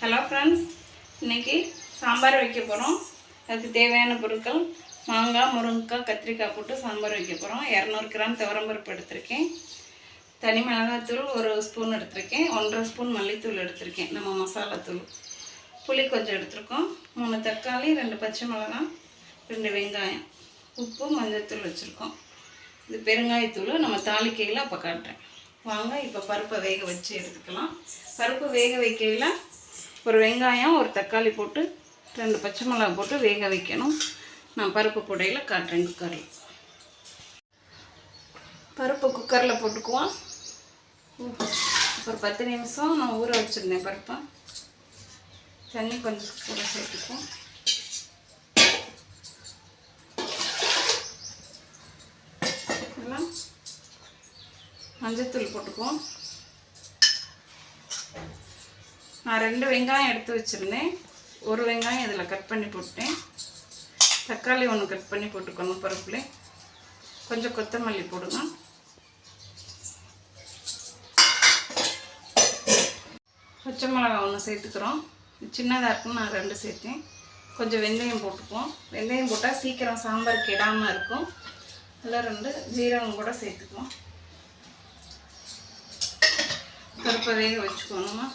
Hello friends இன்னைக்கு சாம்பார் வைக்க போகிறோம் அதுக்கு தேவையான பொருட்கள் மாங்காய் முருங்கைக்காய் கத்திரிக்காய் போட்டு சாம்பார் வைக்க போகிறோம் இரநூறு கிராம் துவரம்பருப்பு எடுத்திருக்கேன். தனி மிளகாத்தூள் ஒரு ஸ்பூன் எடுத்திருக்கேன். ஒன்றரை ஸ்பூன் மல்லித்தூள் எடுத்திருக்கேன். நம்ம மசாலாத்தூள் புளி கொஞ்சம் எடுத்திருக்கோம். மூணு தக்காளி ரெண்டு பச்சை மிளகாய் ரெண்டு வெங்காயம். உப்பு மஞ்சள்தூள் வச்சுருக்கோம். இது பெருங்காயத்தூள். நம்ம தாளிக்கையில் அப்போ காட்டுறேன். வாங்க இப்போ பருப்பை வேக வச்சு எடுத்துக்கலாம். பருப்பு வேக வைக்கையில் ஒரு வெங்காயம் ஒரு தக்காளி போட்டு ரெண்டு பச்சை மிளகாய் போட்டு வேக வைக்கணும். நான் பருப்பு புடையில் காட்டுறேன் குக்கரில். பருப்பு குக்கரில் போட்டுக்குவோம். ஒரு பத்து நிமிஷம் நான் ஊற வச்சுருந்தேன் பருப்பை. தண்ணி கொஞ்சம் கூட சேர்த்துக்குவோம். மஞ்சத்தூள் போட்டுக்குவோம். நான் ரெண்டு வெங்காயம் எடுத்து வச்சுருந்தேன். ஒரு வெங்காயம் இதில் கட் பண்ணி போட்டேன் தக்காளி ஒன்று கட் பண்ணி போட்டுக்கணும் பருப்பில். கொஞ்சம் கொத்தமல்லி போடுங்க பச்சை மிளகாய் ஒன்று சேர்த்துக்கிறோம். சின்னதாக இருக்கும் நான் ரெண்டு சேர்த்தேன். கொஞ்சம் வெந்தயம் போட்டுப்போம் வெந்தயம் போட்டால் சீக்கிரம் சாம்பார் கெடாமல் இருக்கும். அதில் ரெண்டு ஜீரகம் கூட சேர்த்துக்குவோம். பருப்பை வேக வச்சுக்கோணுமா?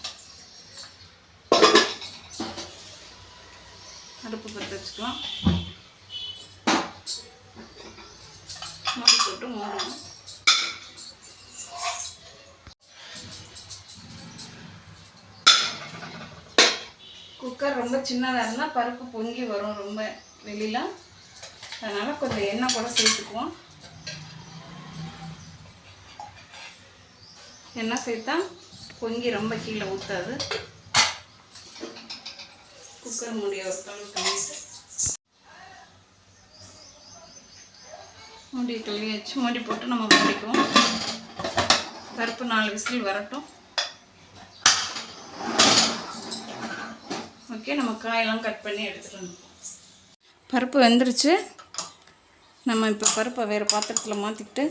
அடுப்பு பற்ற வச்சுக்கலாம். மூடி போட்டு மூடணும். குக்கர் ரொம்ப சின்னதாக இருந்தால் பருப்பு பொங்கி வரும் ரொம்ப வெளியில். அதனால் கொஞ்சம் எண்ணெய் கூட சேர்த்துக்குவோம். எண்ணெய் சேர்த்தா பொங்கி ரொம்ப கீழே ஊற்றாது குக்கர் மூடிய ஒரு கழுவு மூடி கழுவி வச்சு மூடி போட்டு நம்ம மூடிக்குவோம் பருப்பு நாலு விசில் வரட்டும். ஓகே நம்ம காயெல்லாம் கட் பண்ணி எடுத்துகிட்டு பருப்பு வெந்துருச்சு. நம்ம இப்போ பருப்பை வேறு பாத்திரத்தில் மாற்றிக்கிட்டு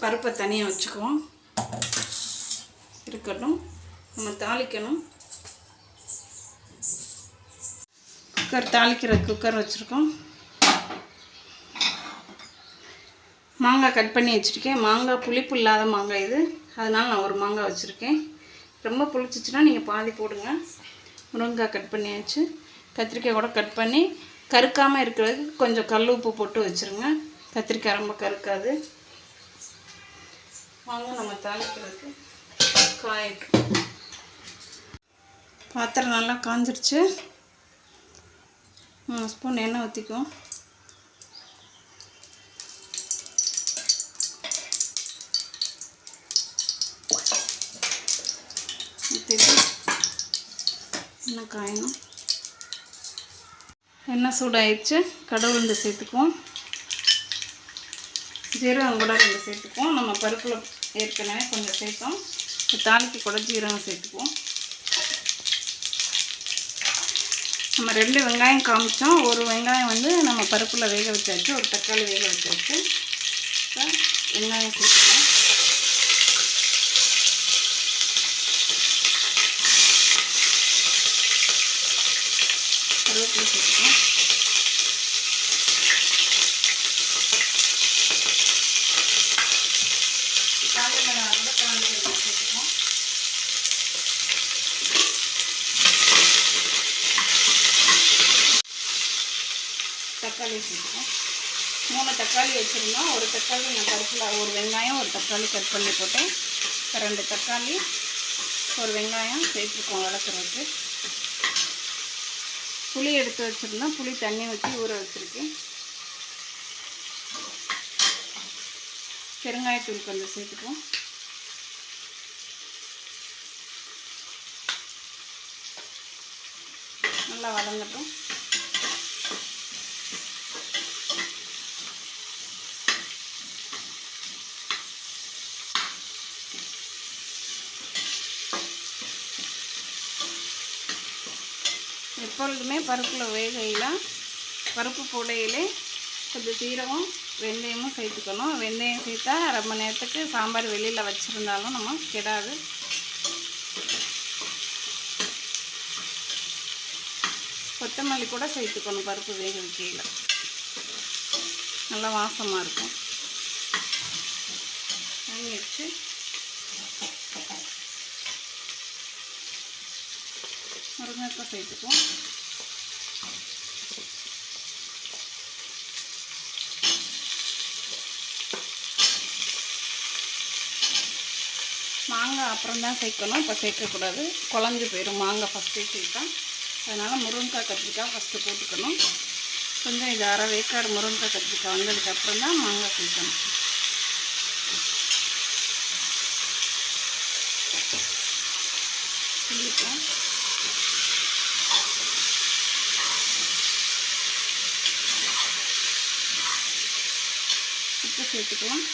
பருப்பை தனியாக வச்சுக்குவோம். இருக்கட்டும். நம்ம தாளிக்கணும். குக்கர் தாளிக்கிற குக்கர் வச்சுருக்கோம். மாங்காய் கட் பண்ணி வச்சுருக்கேன். மாங்காய் புளிப்பு இல்லாத மாங்காய் இது. அதனால் நான் ஒரு மாங்காய் வச்சுருக்கேன். ரொம்ப புளிச்சிச்சுன்னா நீங்கள் பாதி போடுங்க. முருங்கைக்காய் கட் பண்ணியாச்சு. கத்திரிக்காய் கூட கட் பண்ணி கருக்காமல் இருக்கிறதுக்கு கொஞ்சம் கல் உப்பு போட்டு வச்சுருங்க. கத்திரிக்காய் ரொம்ப கருக்காது. வாங்க நம்ம தாளிக்கிறதுக்கு காயட்டும் பாத்திரம் நல்லா காஞ்சிருச்சு. மூணு ஸ்பூன் எண்ணெய் ஊற்றிக்குவோம் ஊற்றிட்டு எண்ணெய் காயணும். எண்ணெய் சூடாயிடுச்சு. கடவுளுந்து சேர்த்துக்குவோம். ஜீரகம் கூட ரெண்டு சேர்த்துக்குவோம். நம்ம பருப்பில் ஏற்கனவே கொஞ்சம் சேர்த்தோம். தாளிக்கு கூட ஜீரகம் சேர்த்துக்குவோம். நம்ம ரெண்டு வெங்காயம் காமிச்சோம். ஒரு வெங்காயம் வந்து நம்ம பருப்பில் வேக வச்சாச்சு ஒரு தக்காளி வேக வச்சாச்சு. இப்போ வெங்காயம் சேர்த்துக்கலாம் கருவேப்பிலை சேர்த்துக்கலாம் காஞ்ச மிளகாய் கூட காஞ்ச மிளகாய் சேர்த்துக்கலாம் தக்காளி சேர்த்துக்கலாம் மூணு தக்காளி வச்சுருந்தோம். ஒரு தக்காளி நான் பருப்பில் ஒரு வெங்காயம் ஒரு தக்காளி கட் பண்ணி போட்டேன். ரெண்டு தக்காளி ஒரு வெங்காயம் சேர்த்துருக்கோம் வளர்க்குறதுக்கு. புளி எடுத்து வச்சுருந்தோம். புளி தண்ணி ஊற்றி ஊற வச்சுருக்கேன். பெருங்காயத்தூள் கொஞ்சம் சேர்த்துக்குவோம். நல்லா வதங்கட்டும். எப்பொழுதுமே பருப்பில் வேகையில் பருப்பு போடையிலே கொஞ்சம் சீரகம் வெந்தயமும் சேர்த்துக்கணும். வெந்தயம் சேர்த்தா ரொம்ப நேரத்துக்கு சாம்பார் வெளியில் வச்சுருந்தாலும் நம்ம கெடாது. கொத்தமல்லி கூட சேர்த்துக்கணும் பருப்பு வேக வைக்கையில் நல்லா வாசமாக இருக்கும். வாங்கி வச்சு முருங்கைக்காய் சேர்த்துக்குவோம் மாங்காய் அப்புறம் தான் சேர்க்கணும். இப்போ சேர்க்கக்கூடாது. குழஞ்சி போயிடும் மாங்காய் ஃபஸ்ட்டே சேர்த்தா. அதனால் முருங்கைக்காய் கத்திரிக்காய் ஃபஸ்ட்டு போட்டுக்கணும். கொஞ்சம் இது அரை வேக்காடு முருங்கைக்காய் கத்திரிக்காய் வந்ததுக்கப்புறம் தான் மாங்காய் சேர்க்கணும். உப்பு சேர்த்துக்கலாம்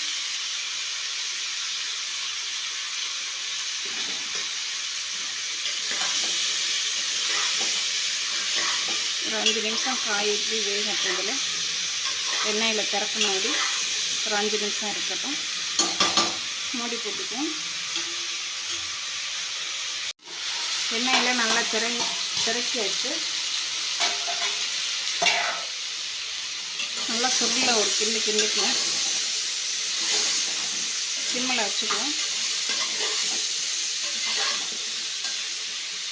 ஒரு அஞ்சு நிமிஷம் காய் இப்படி வேகட்டதில் எண்ணெயில் திறக்கணும் ஒரு அஞ்சு நிமிஷம் இருக்கட்டும். மூடி போட்டுக்குவோம். எண்ணெயில் நல்லா திரை திறக்கி வச்சு நல்லா சுருள ஒரு கிண்டு கிண்டுக்குவேன் சிம்மில் வச்சுக்குவோம்.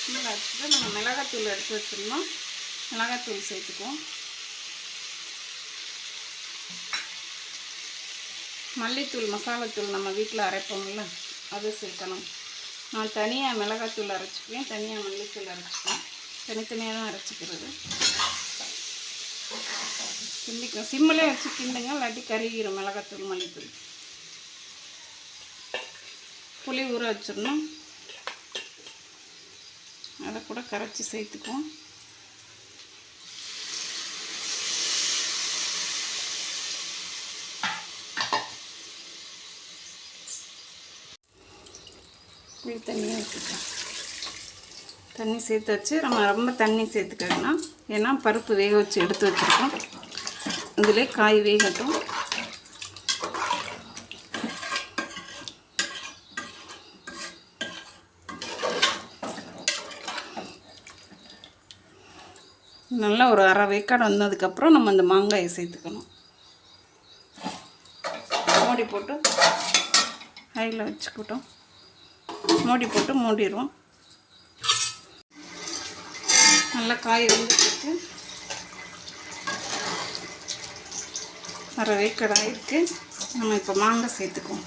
சிம்மில் வச்சுட்டு நம்ம மிளகாத்தூள் எடுத்து வச்சிருந்தோம் மிளகாத்தூள் சேர்த்துக்குவோம். மல்லித்தூள் மசாலாத்தூள் நம்ம வீட்டில் அரைப்போம்ல அது சேர்க்கணும். நான் தனியாக மிளகாத்தூள் அரைச்சிக்குவேன். தனியாக மல்லித்தூள் அரைச்சிக்குவேன். தனித்தனியாக தான் அரைச்சிக்கிறது. கிண்டிக்கும் சிம்மிலே வச்சு கிண்டுங்க இல்லாட்டி கருகிரும் மிளகாத்தூள் மல்லித்தூள். புளி ஊற வச்சிடணும். அதை கூட கரைச்சி சேர்த்துக்குவோம். புளி தண்ணியாக ஊற்றிக்கலாம் தண்ணி சேர்த்து வச்சு நம்ம ரொம்ப தண்ணி சேர்த்துக்கணும் ஏன்னா பருப்பு வேக வச்சு எடுத்து வச்சுருக்கோம். இதில் காய் வேகட்டும். நல்லா ஒரு அரை வேக்காடு வந்ததுக்கப்புறம் நம்ம அந்த மாங்காயை சேர்த்துக்கணும். மூடி போட்டு ஹையில் வச்சுக்கிட்டோம். மூடி போட்டு மூடிடுவோம். நல்லா காய் வந்துட்டு அரை வேக்கடை இருக்குது நம்ம இப்போ மாங்காய் சேர்த்துக்குவோம்.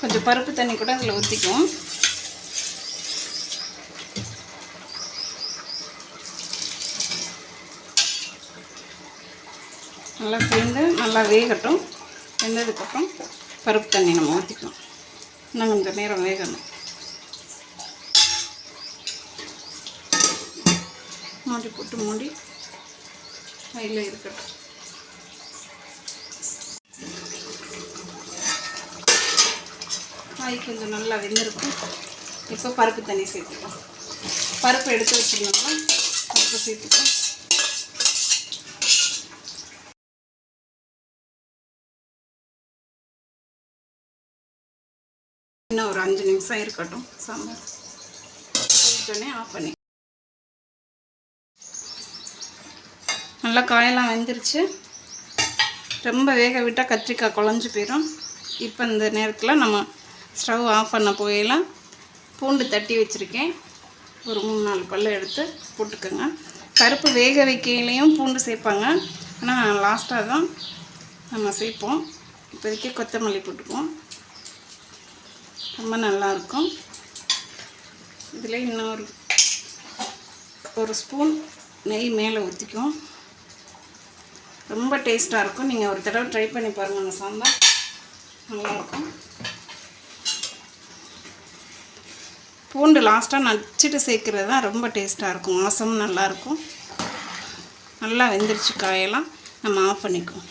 கொஞ்சம் பருப்பு தண்ணி கூட அதில் ஊற்றிக்குவோம் நல்லா சேர்ந்து நல்லா வேகட்டும். வெந்ததுக்கப்புறம் பருப்பு தண்ணி நம்ம ஊற்றிக்கணும் இன்னும் கொஞ்சம் நேரம் வேகணும். மூடி போட்டு மூடி கையில் இருக்கட்டும். காய் கொஞ்சம் நல்லா வெந்திருக்கும். இப்போ பருப்பு தண்ணி சேர்த்துக்கலாம். பருப்பு எடுத்து வச்சுருந்தோம்னா பருப்பு சேர்த்துக்கலாம். இன்னும் ஒரு அஞ்சு நிமிஷம் இருக்கட்டும். சாம்பார் போயிட்டோன்னே ஆஃப் பண்ணி. நல்லா காயெல்லாம் வெந்துருச்சு. ரொம்ப வேக விட்டால் கத்திரிக்காய் குழஞ்சி போயிடும் இப்போ இந்த நேரத்தில் நம்ம ஸ்டவ் ஆஃப் பண்ண போயெல்லாம் பூண்டு தட்டி வச்சுருக்கேன். ஒரு மூணு நாலு பல்லு எடுத்து போட்டுக்கோங்க. பருப்பு வேக வைக்கையிலையும் பூண்டு சேர்ப்பாங்க ஆனால் லாஸ்ட்டாக தான் நம்ம சேர்ப்போம் இப்போதைக்கு கொத்தமல்லி போட்டுக்குவோம். ரொம்ப நல்லாயிருக்கும் இதில் இன்னொரு ஒரு ஸ்பூன் நெய் மேலே ஊற்றிக்கும் ரொம்ப டேஸ்ட்டாக இருக்கும். நீங்கள் ஒரு தடவை ட்ரை பண்ணி பாருங்கள் அந்த சாம்பார் நல்லாயிருக்கும் பூண்டு லாஸ்ட்டாக நச்சுட்டு சேர்க்குறது தான் ரொம்ப டேஸ்ட்டாக இருக்கும். வாசமும் நல்லாயிருக்கும் நல்லா வெந்துருச்சு காயெல்லாம். நம்ம ஆஃப் பண்ணிக்குவோம்.